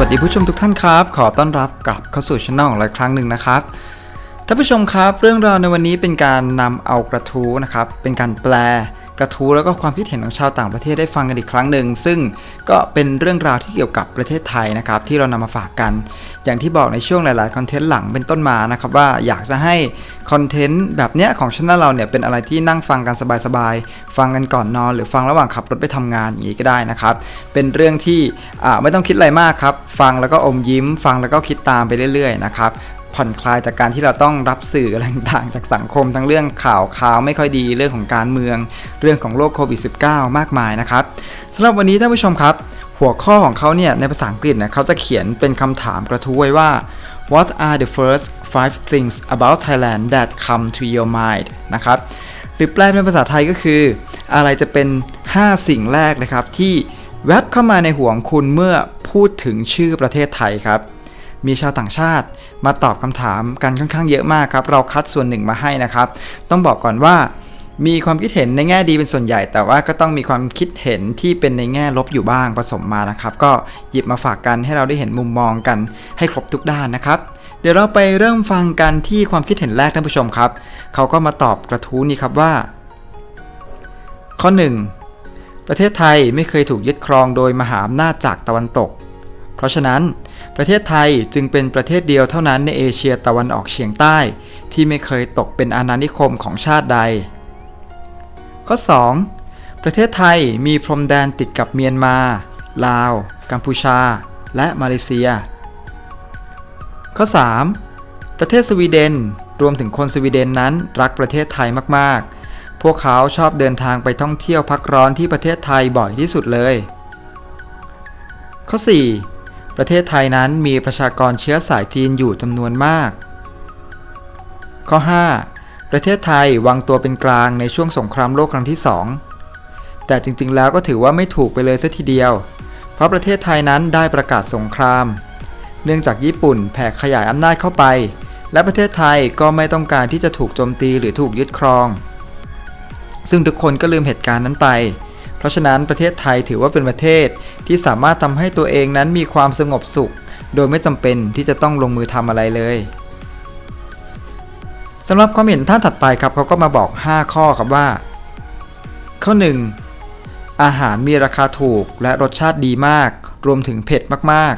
วัสดีผู้ชมทุกท่านครับ ขอต้อนรับกลับเข้าสู่ช่องของเราอีกครั้งหนึ่งนะครับท่านผู้ชมครับ เรื่องราวในวันนี้เป็นการนำเอากระทู้นะครับ เป็นการแปล กระทู้แล้วก็ความคิดเห็นของชาวต่างประเทศได้ฟังกันอีกครั้งหนึ่ง ซึ่งก็เป็นเรื่องราวที่เกี่ยวกับประเทศไทยนะครับที่เรานำมาฝากกัน อย่างที่บอกในช่วงหลาย ๆ คอนเทนต์หลังเป็นต้นมานะครับว่าอยากจะให้คอนเทนต์แบบเนี้ยของช่องเราเนี่ยเป็นอะไรที่นั่งฟังกันสบาย ๆ ฟังกันก่อนนอน หรือฟังระหว่างขับรถไปทำงานอย่างนี้ก็ได้นะครับ เป็นเรื่องที่ไม่ต้องคิดอะไรมากครับ ฟังแล้วก็อมยิ้ม ฟังแล้วก็คิดตามไปเรื่อย ๆ นะครับ ผ่อนคลายจากการที่เราต้องรับสื่ออะไรต่างๆจากสังคม ทั้งเรื่องข่าวข่าวไม่ค่อยดีเรื่องของการเมือง เรื่องของโรคโควิด -19 มากมายนะครับสำหรับวันนี้ท่านผู้ชมครับ หัวข้อของเขาเนี่ยในภาษาอังกฤษเนี่ยเขาจะเขียนเป็นคำถามกระทู้ไว้ว่า What are the first five things about Thailand that come to your mind นะครับหรือแปลเป็นภาษาไทยก็คือ อะไรจะเป็น 5 สิ่งแรกนะครับที่แวบเข้ามาในหัวของคุณเมื่อพูดถึงชื่อประเทศไทยครับ มีชาวต่างชาติ มาตอบคำถามกันค่อนข้างเยอะมากครับ เราคัดส่วนหนึ่งมาให้นะครับ ต้องบอกก่อนว่า มีความคิดเห็นในแง่ดีเป็นส่วนใหญ่ แต่ว่าก็ต้องมีความคิดเห็นที่เป็นในแง่ลบอยู่บ้างผสมมานะครับ ก็หยิบมาฝากกันให้เราได้เห็นมุมมองกันให้ครบทุกด้านนะครับเดี๋ยวเราไปเริ่มฟังกันที่ความคิดเห็นแรกท่านผู้ชมครับ เขาก็มาตอบกระทู้นี้ครับว่า ข้อ 1 ประเทศไทยไม่เคยถูกยึดครองโดยมหาอำนาจจากตะวันตก เพราะฉะนั้น ประเทศไทยจึงเป็นประเทศเดียวเท่านั้นในเอเชียตะวันออกเฉียงใต้ ที่ไม่เคยตกเป็นอาณานิคมของชาติใด ข้อ 2 ประเทศไทยมีพรมแดนติดกับเมียนมา ลาว กัมพูชา และมาเลเซีย ข้อ 3 ประเทศสวีเดนรวมถึงคนสวีเดนนั้นรักประเทศไทยมาก ๆ พวกเขาชอบเดินทางไปท่องเที่ยวพักร้อนที่ประเทศไทยบ่อยที่สุดเลย ข้อ 4 ประเทศไทยนั้นมีประชากรเชื้อสายจีนอยู่จำนวนมาก ข้อ 5 ประเทศไทยวางตัวเป็นกลางในช่วงสงครามโลกครั้งที่ 2 แต่จริงๆ แล้วก็ถือว่าไม่ถูกไปเลยซะทีเดียว เพราะประเทศไทยนั้นได้ประกาศสงคราม เนื่องจากญี่ปุ่นแผ่ขยายอำนาจเข้าไป และประเทศไทยก็ไม่ต้องการที่จะถูกโจมตีหรือถูกยึดครอง ซึ่งทุกคนก็ลืมเหตุการณ์นั้นไป เพราะฉะนั้นประเทศไทยถือว่าเป็นประเทศที่สามารถทำให้ตัวเองนั้นมีความสงบสุข โดยไม่จำเป็นที่จะต้องลงมือทำอะไรเลยสำหรับความเห็นท่านถัดไปครับเขาก็มาบอก 5 ข้อครับว่า ข้อ 1 อาหารมีราคาถูกและรสชาติดีมาก รวมถึงเผ็ดมาก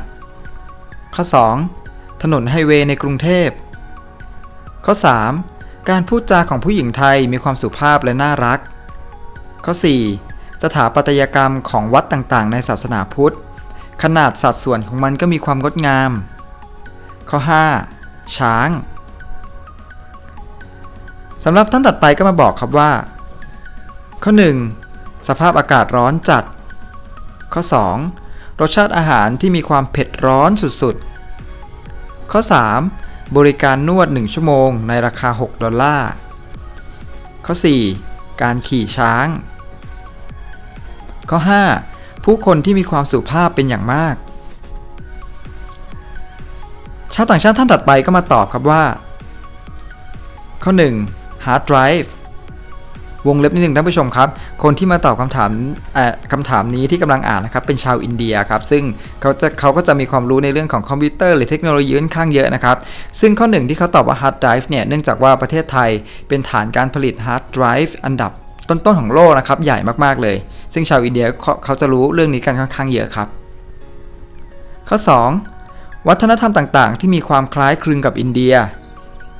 ๆ ข้อ 2 ถนนไฮเวย์ในกรุงเทพ ข้อ 3 การพูดจาของผู้หญิงไทยมีความสุภาพและน่ารัก ข้อ 4 สถาปัตยกรรมของวัดต่างๆ ในศาสนาพุทธ ขนาดสัดส่วนของมันก็มีความงดงาม ข้อ 5 ช้างสำหรับท่านถัดไปก็มาบอกครับว่า ข้อ 1 สภาพอากาศร้อนจัด ข้อ 2 รสชาติอาหารที่มีความเผ็ดร้อนสุดๆ ข้อ 3 บริการนวด 1 ชั่วโมงในราคา 6 ดอลลาร์ ข้อ 4 การขี่ช้าง ข้อ 5 ผู้คนที่มีความสุภาพเป็นอย่างมาก ชาวต่างชาติท่านถัดไปก็มาตอบครับว่า ข้อ 1 hard drive วงเล็บนิดหนึ่งท่านผู้ชมครับ คนที่มาตอบคำถามคำถามนี้ที่กำลังอ่านนะครับเป็นชาวอินเดียครับ ซึ่งเขาจะเขาก็จะมีความรู้ในเรื่องของคอมพิวเตอร์หรือเทคโนโลยีค่อนข้างเยอะนะครับ ซึ่งข้อหนึ่งที่เขาตอบว่า hard drive เนี่ย เนื่องจากว่าประเทศไทยเป็นฐานการผลิต hard drive อันดับ ต้นๆของโลกนะครับใหญ่มากๆเลย ซึ่งชาวอินเดียเขาเขาจะรู้เรื่องนี้กันค่อนข้างเยอะครับ ข้อ 2 วัฒนธรรมต่างๆ ที่มีความคล้ายคลึงกับอินเดีย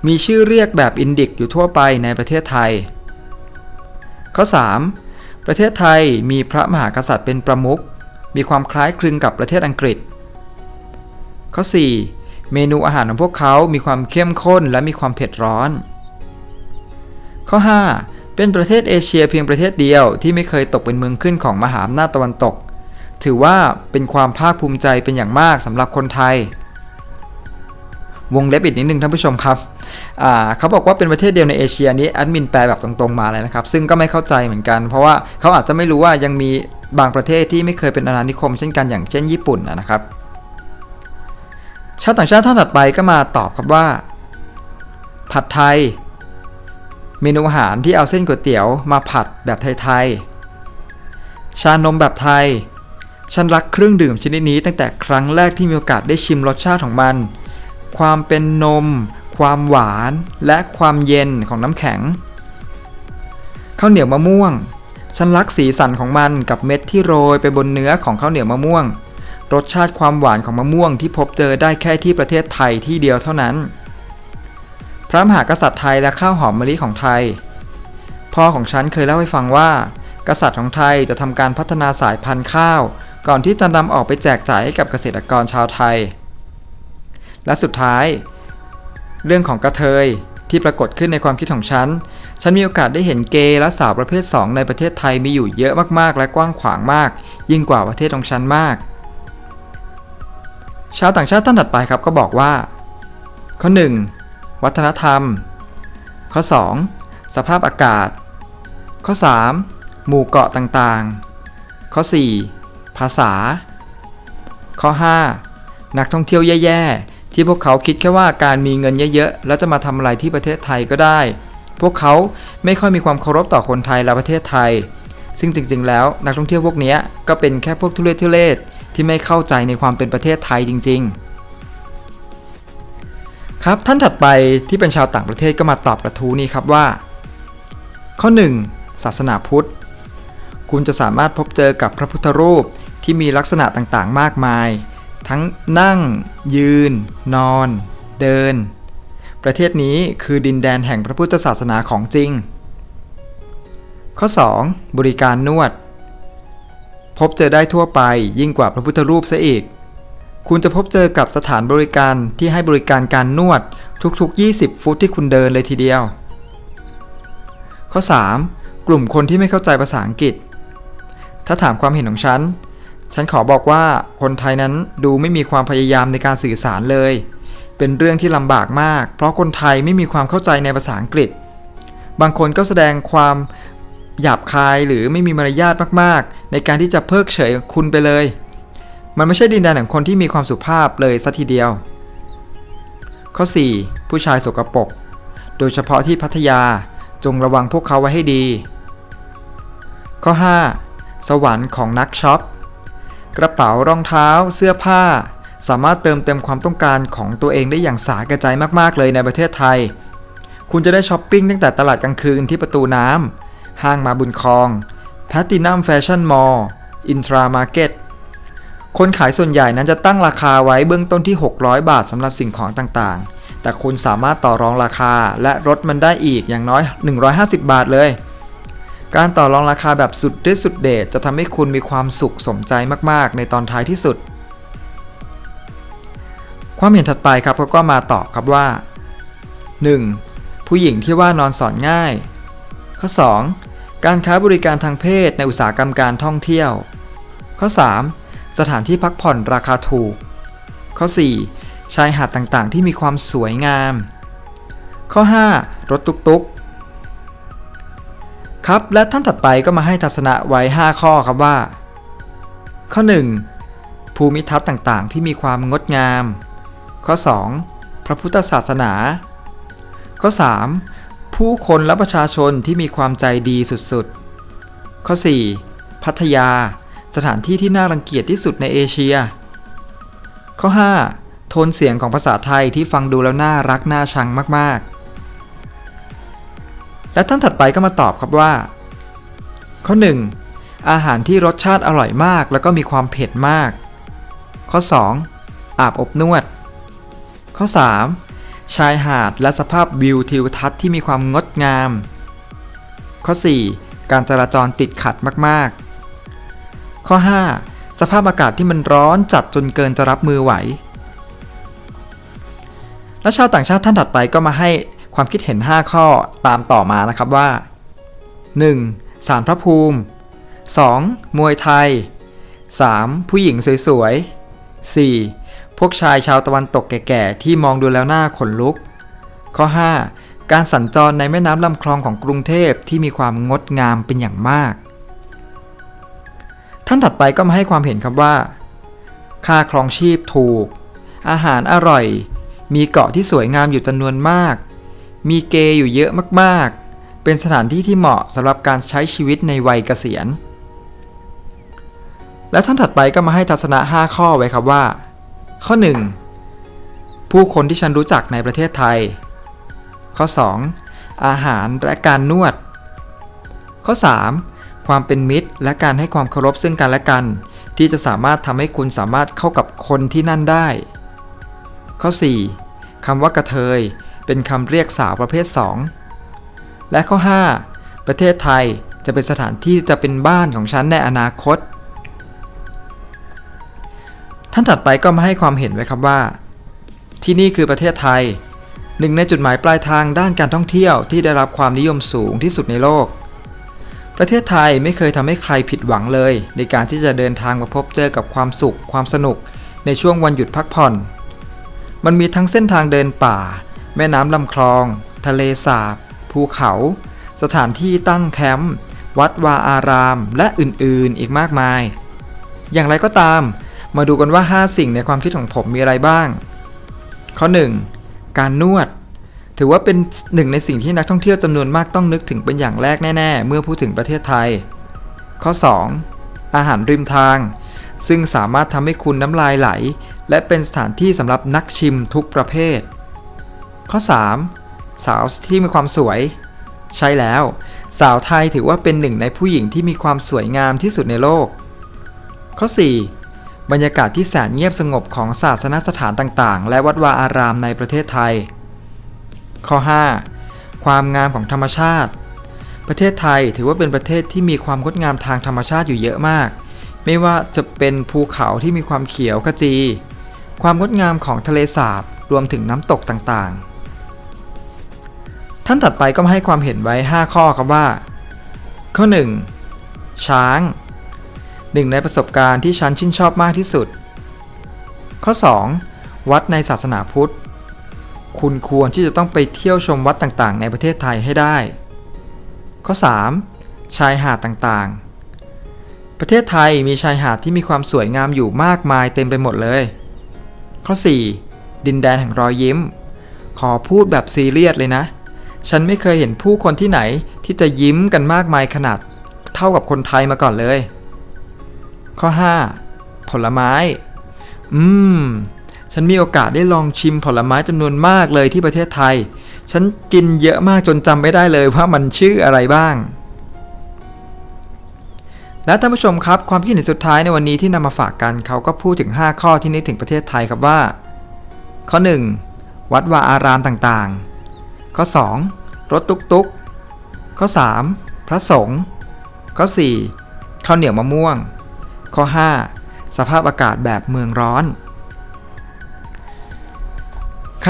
มีชื่อเรียกแบบอินดิกอยู่ทั่วไปในประเทศไทย ข้อ 3. ประเทศไทยมีพระมหากษัตริย์เป็นประมุขมีความคล้ายคลึงกับประเทศอังกฤษ ข้อ 4. เมนูอาหารของพวกเขามีความเข้มข้นและมีความเผ็ดร้อน ข้อ 5. เป็นประเทศเอเชียเพียงประเทศเดียวที่ไม่เคยตกเป็นเมืองขึ้นของมหาอำนาจตะวันตก ถือว่าเป็นความภาคภูมิใจเป็นอย่างมากสำหรับคนไทยวงเล็บอีกนิดนึงท่านผู้ชมครับเขาบอกว่าเป็นประเทศเดียวในเอเชียนี้แอดมินแปลแบบตรงๆมาเลยนะครับ ซึ่งก็ไม่เข้าใจเหมือนกัน เพราะว่าเขาอาจจะไม่รู้ว่ายังมีบางประเทศที่ไม่เคยเป็นอาณานิคมเช่นกันอย่างเช่นญี่ปุ่นนะครับ ชาวต่างชาติท่านถัดไปก็มาตอบครับว่า ผัดไทย เมนูอาหารที่เอาเส้นก๋วยเตี๋ยวมาผัดแบบไทยๆ ชานมแบบไทย ฉันรักเครื่องดื่มชนิดนี้ตั้งแต่ครั้งแรกที่มีโอกาสได้ชิมรสชาติของมัน ความเป็นนม ความหวาน และความเย็นของน้ำแข็ง ข้าวเหนียวมะม่วง ฉันรักสีสันของมันกับเม็ดที่โรยไปบนเนื้อของข้าวเหนียวมะม่วง รสชาติความหวานของมะม่วงที่พบเจอได้แค่ที่ประเทศไทยที่เดียวเท่านั้น พระมหากษัตริย์ไทยและข้าวหอมมะลิของไทย พ่อของฉันเคยเล่าให้ฟังว่า กษัตริย์ของไทยจะทำการพัฒนาสายพันธุ์ข้าว ก่อนที่จะนำออกไปแจกจ่ายให้กับเกษตรกรชาวไทย และสุดท้าย เรื่องของกระเทยที่ปรากฏขึ้นในความคิดของฉัน ฉันมีโอกาสได้เห็นเกย์และสาวประเภท 2 ในประเทศไทยมีอยู่เยอะมากๆ และกว้างขวางมาก ยิ่งกว่าประเทศของฉันมาก ชาวต่างชาติท่านถัดไปครับก็บอกว่า ข้อ 1. วัฒนธรรม ข้อ 2. สภาพอากาศ ข้อ 3. หมู่เกาะต่างๆ ข้อ 4. ภาษา ข้อ 5. นักท่องเที่ยวแย่ๆ ที่พวกเขาคิดแค่ว่าการมีเงินเยอะๆ แล้วจะมาทำอะไรที่ประเทศไทยก็ได้ พวกเขาไม่ค่อยมีความเคารพต่อคนไทยและประเทศไทย ซึ่งจริงๆ แล้วนักท่องเที่ยวพวกนี้ก็เป็นแค่พวกทุเรศทุเรศที่ไม่เข้าใจในความเป็นประเทศไทยจริง ๆ ครับ ท่านถัดไปที่เป็นชาวต่างประเทศก็มาตอบกระทู้นี้ครับว่า ข้อ 1. ศาสนาพุทธ คุณจะสามารถพบเจอกับพระพุทธรูปที่มีลักษณะต่างๆ มากมาย ทั้งนั่ง ยืน นอน เดิน ประเทศนี้คือดินแดนแห่งพระพุทธศาสนาของจริง ข้อ 2. บริการนวด พบเจอได้ทั่วไปยิ่งกว่าพระพุทธรูปซะอีก คุณจะพบเจอกับสถานบริการที่ให้บริการการนวดทุกๆ 20 ฟุตที่คุณเดินเลยทีเดียว ข้อ 3. กลุ่มคนที่ไม่เข้าใจภาษาอังกฤษ ถ้าถามความเห็นของฉัน ฉันขอบอกว่าคนไทยนั้นดูไม่มีความพยายามในการสื่อสารเลย เป็นเรื่องที่ลำบากมาก เพราะคนไทยไม่มีความเข้าใจในภาษาอังกฤษ บางคนก็แสดงความหยาบคายหรือไม่มีมารยาทมากๆ ในการที่จะเพิกเฉยคุณไปเลย มันไม่ใช่ดินแดนของคนที่มีความสุภาพเลยสัทีเดียว ข้อ 4. ผู้ชายสกปรกโดยเฉพาะที่พัทยาจงระวังพวกเขาไว้ให้ดี ข้อ 5. สวรรค์ของนักช็อป กระเป๋ารองเท้า เสื้อผ้า สามารถเติมเต็มความต้องการของตัวเองได้อย่างสาแก่ใจมากๆเลยในประเทศไทย คุณจะได้ช้อปปิ้งตั้งแต่ตลาดกลางคืนที่ประตูน้ำห้างมาบุญคลองแพตตินัมแฟชั่นมอลล์อินทรามาร์เก็ต คนขายส่วนใหญ่นั้นจะตั้งราคาไว้เบื้องต้นที่ 600 บาทสำหรับสิ่งของต่างๆ แต่คุณสามารถต่อรองราคาและลดมันได้อีกอย่างน้อย 150 บาทเลย การต่อรองราคาแบบสุดฤทธิ์สุดเดชจะทำให้คุณมีความสุขสมใจมากๆ ในตอนท้ายที่สุด ความเห็นถัดไปครับเขาก็มาตอบครับว่า 1. ผู้หญิงที่ว่านอนสอนง่าย ข้อ 2. การค้าบริการทางเพศในอุตสาหกรรมการท่องเที่ยว ข้อ 3. สถานที่พักผ่อนราคาถูก ข้อ 4. ชายหาดต่างๆ ที่มีความสวยงาม ข้อ 5. รถตุ๊กๆ ครับ และท่านถัดไปก็มาให้ทัศนะไว้ 5 ข้อครับว่า ข้อ 1. ภูมิทัศน์ต่างๆ ที่มีความงดงาม ข้อ 2. พระพุทธศาสนา ข้อ 3. ผู้คนและประชาชนที่มีความใจดีสุดๆ ข้อ 4. พัทยา สถานที่ที่น่ารังเกียจที่สุดในเอเชีย ข้อ 5. โทนเสียงของภาษาไทยที่ฟังดูแล้วน่ารักน่าชังมากๆ และท่านถัดไปก็มาตอบครับว่า ข้อ 1. อาหารที่รสชาติอร่อยมาก แล้วก็มีความเผ็ดมาก ข้อ 2. อาบอบนวด ข้อ 3. ชายหาดและสภาพวิวทิวทัศน์ที่มีความงดงาม ข้อ 4. การจราจรติดขัดมากๆ ข้อ 5. สภาพอากาศที่มันร้อนจัดจนเกินจะรับมือไหว และชาวต่างชาติท่านถัดไปก็มาให้ความคิดเห็น 5 ข้อตามต่อมานะครับว่า 1. สารพระภูมิ 2. มวยไทย 3. ผู้หญิงสวยๆ 4. พวกชายชาวตะวันตกแก่ๆ ที่มองดูแล้วหน้าขนลุก ข้อ 5. การสัญจรในแม่น้ำลำคลองของกรุงเทพที่มีความงดงามเป็นอย่างมาก ท่านถัดไปก็มาให้ความเห็นครับว่า ค่าครองชีพถูก อาหารอร่อย มีเกาะที่สวยงามอยู่จำนวนมาก มีเกย์อยู่เยอะมากๆ เป็นสถานที่ที่เหมาะสำหรับการใช้ชีวิตในวัยเกษียณ และท่านถัดไปก็มาให้ทัศนะ 5 ข้อไว้ครับว่า ข้อ 1. ผู้คนที่ฉันรู้จักในประเทศไทย ข้อ 2. อาหารและการนวด ข้อ 3. ความเป็นมิตร และการให้ความเคารพซึ่งกันและกัน ที่จะสามารถทำให้คุณสามารถเข้ากับคนที่นั่นได้ ข้อ 4. คำว่ากระเทย เป็นคำเรียกสาวประเภท 2 และข้อ 5. ประเทศไทยจะเป็นสถานที่จะเป็นบ้านของฉันในอนาคต ท่านถัดไปก็มาให้ความเห็นไว้ครับว่า ที่นี่คือประเทศไทยหนึ่งในจุดหมายปลายทางด้านการท่องเที่ยวที่ได้รับความนิยมสูงที่สุดในโลก ประเทศไทยไม่เคยทำให้ใครผิดหวังเลย ในการที่จะเดินทางมาพบเจอกับความสุข ความสนุก ในช่วงวันหยุดพักผ่อน มันมีทั้งเส้นทางเดินป่า แม่น้ำลำคลอง ทะเลสาบ ภูเขา สถานที่ตั้งแคมป์วัดวาอาราม และอื่นๆ อีกมากมาย อย่างไรก็ตาม มาดูกันว่า 5 สิ่งในความคิดของผมมีอะไรบ้าง ข้อ 1. การนวด ถือว่าเป็นหนึ่งในสิ่งที่นักท่องเที่ยวจำนวนมากต้องนึกถึงเป็นอย่างแรกแน่ๆ เมื่อพูดถึงประเทศไทย ข้อ 2. อาหารริมทาง ซึ่งสามารถทำให้คุณน้ำลายไหล และเป็นสถานที่สำหรับนักชิมทุกประเภท ข้อ 3. สาวที่มีความสวย ใช่แล้ว สาวไทยถือว่าเป็นหนึ่งในผู้หญิงที่มีความสวยงามที่สุดในโลก ข้อ 4. บรรยากาศที่แสนเงียบสงบของศาสนสถานต่างๆ และวัดวาอารามในประเทศไทย ข้อ 5. ความงามของธรรมชาติ ประเทศไทยถือว่าเป็นประเทศที่มีความงดงามทางธรรมชาติอยู่เยอะมาก ไม่ว่าจะเป็นภูเขาที่มีความเขียวขจี ความงดงามของทะเลสาบรวมถึงน้ำตกต่างๆ ท่านถัดไปก็มาให้ความเห็นไว้ 5 ข้อครับว่า ข้อ 1. ช้างหนึ่งในประสบการณ์ที่ฉันชื่นชอบมากที่สุด ข้อ 2. วัดในศาสนาพุทธ คุณควรที่จะต้องไปเที่ยวชมวัดต่างๆ ในประเทศไทยให้ได้ ข้อ 3. ชายหาดต่างๆ ประเทศไทยมีชายหาดที่มีความสวยงามอยู่มากมายเต็มไปหมดเลย ข้อ 4. ดินแดนแห่งรอยยิ้ม ขอพูดแบบซีเรียสเลยนะ ฉันไม่เคยเห็นผู้คนที่ไหนที่จะยิ้มกันมากมายขนาดเท่ากับคนไทยมาก่อนเลย ข้อ 5. ผลไม้ อืม ฉันมีโอกาสได้ลองชิมผลไม้จำนวนมากเลยที่ประเทศไทย ฉันกินเยอะมากจนจำไม่ได้เลยว่ามันชื่ออะไรบ้าง และท่านผู้ชมครับความคิดเห็นสุดท้ายในวันนี้ที่นำมาฝากกันเขาก็พูดถึง 5 ข้อที่นึกถึงประเทศไทยครับว่า ข้อ 1. วัดวาอารามต่างๆ ข้อ 2. รถตุกตุกข้อ 3. พระสงฆ์ข้อ 4. ข้าวเหนียวมะม่วง ข้อ 5. สภาพอากาศแบบเมืองร้อน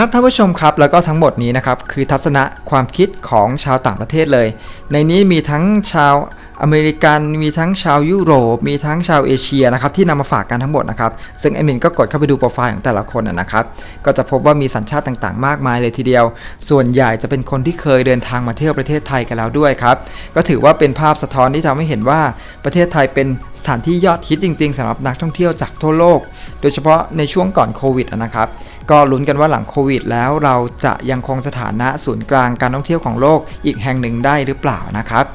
ครับท่านผู้ชมครับแล้วก็ทั้งหมดนี้นะครับคือทัศนะความคิดของชาวต่างประเทศเลย ในนี้มีทั้งชาวอเมริกันมีทั้งชาวยุโรป มีทั้งชาวเอเชียนะครับที่นำมาฝากกันทั้งหมดนะครับซึ่งแอดมินก็กดเข้าไปดูโปรไฟล์ของแต่ละคนนะครับก็จะพบว่ามีสัญชาติต่างๆ มากมายเลยทีเดียว ส่วนใหญ่จะเป็นคนที่เคยเดินทางมาเที่ยวประเทศไทยกันแล้วด้วยครับก็ถือว่าเป็นภาพสะท้อนที่ทำให้เห็นว่าประเทศไทยเป็นสถานที่ยอดฮิตจริง ๆสำหรับนักท่องเที่ยวจากทั่วโลก โดยเฉพาะในช่วงก่อนโควิดนะครับ ก็ลุ้นกันว่าหลังโควิด แล้วเราจะยังคงสถานะศูนย์กลางการท่องเที่ยวของโลกอีกแห่งหนึ่งได้หรือเปล่านะครับ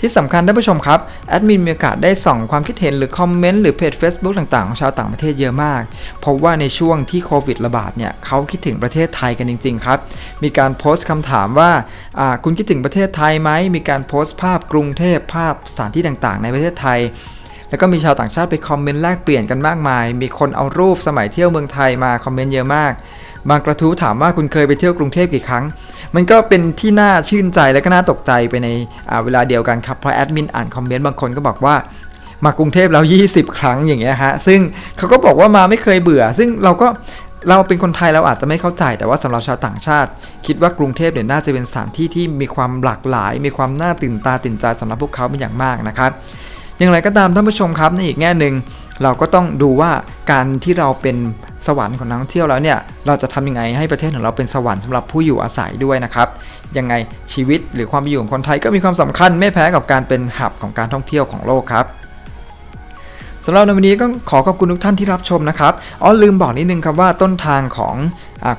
ที่สำคัญท่านผู้ชมครับ แอดมินมีโอกาสได้ส่องความคิดเห็นหรือคอมเมนต์หรือเพจ Facebook ต่างๆ ของชาวต่างประเทศเยอะมาก เพราะว่าในช่วงที่โควิดระบาดเนี่ยเขาคิดถึงประเทศไทยกันจริง ๆ ครับ มีการโพสต์คำถามว่า คุณคิดถึงประเทศไทยไหม มีการโพสต์ภาพกรุงเทพภาพสถานที่ต่างๆ ในประเทศไทย แล้วก็มีชาวต่างชาติไปคอมเมนต์แลกเปลี่ยนกันมากมาย มีคนเอารูปสมัยเที่ยวเมืองไทยมาคอมเมนต์เยอะมาก บางกระทู้ถามว่าคุณเคยไปเที่ยวกรุงเทพกี่ครั้ง มันก็เป็นที่น่าชื่นใจและก็น่าตกใจไปในเวลาเดียวกันครับเพราะแอดมินอ่านคอมเมนต์บางคนก็บอกว่ามากรุงเทพแล้ว 20 ครั้งอย่างเงี้ยฮะ ซึ่งเขาก็บอกว่ามาไม่เคยเบื่อ ซึ่งเราก็เราเป็นคนไทยเราอาจจะไม่เข้าใจ แต่ว่าสำหรับชาวต่างชาติ คิดว่ากรุงเทพเนี่ยน่าจะเป็นสถานที่ที่มีความหลากหลาย มีความน่าตื่นตาตื่นใจสำหรับพวกเขาเป็นอย่างมากนะครับ อย่างไรก็ตามท่านผู้ชมครับในอีกแง่หนึ่งเราก็ต้องดูว่าการที่เราเป็นสวรรค์ของนักท่องเที่ยวแล้วเนี่ยเราจะทำยังไงให้ประเทศของเราเป็นสวรรค์สำหรับผู้อยู่อาศัยด้วยนะครับยังไงชีวิตหรือความเป็นอยู่ของคนไทยก็มีความสำคัญไม่แพ้กับการเป็นหับของการท่องเที่ยวของโลกครับสำหรับในวันนี้ก็ขอขอบคุณทุกท่านที่รับชมนะครับอ๋อลืมบอกนิดนึงครับว่าต้นทางของ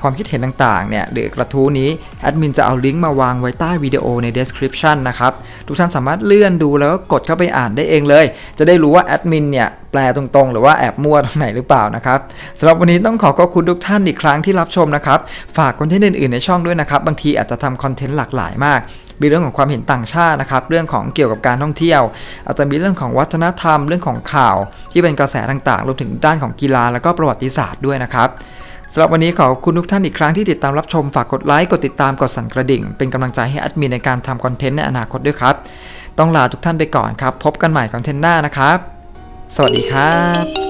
ความคิดเห็นต่างๆเนี่ยหรือกระทู้นี้แอดมินจะเอาลิงก์มาวางไว้ใต้วิดีโอใน description นะครับ ทุกท่านสามารถเลื่อนดูแล้วก็กดเข้าไปอ่านได้เองเลย จะได้รู้ว่าแอดมินเนี่ยแปลตรงๆ หรือว่าแอบมั่วตรงไหนหรือเปล่านะครับสำหรับวันนี้ต้องขอขอบคุณทุกท่านอีกครั้งที่รับชมนะครับฝากคอนเทนต์อื่นๆในช่องด้วยนะครับบางทีอาจจะทำคอนเทนต์หลากหลายมากมีเรื่องของความเห็นต่างชาตินะครับ เรื่องของเกี่ยวกับการท่องเที่ยว อาจจะมีเรื่องของวัฒนธรรม เรื่องของข่าว ที่เป็นกระแสต่างๆ รวมถึงด้านของกีฬาแล้วก็ประวัติศาสตร์ด้วยนะครับ สำหรับวันนี้ขอบคุณทุกท่านอีกครั้งที่ติดตามรับชม ฝากกดไลค์ กดติดตาม กดสั่นกระดิ่ง เป็นกำลังใจให้แอดมินในการทำคอนเทนต์ในอนาคตด้วยครับ ต้องลาทุกท่านไปก่อนครับ พบกันใหม่คอนเทนต์หน้านะครับ สวัสดีครับ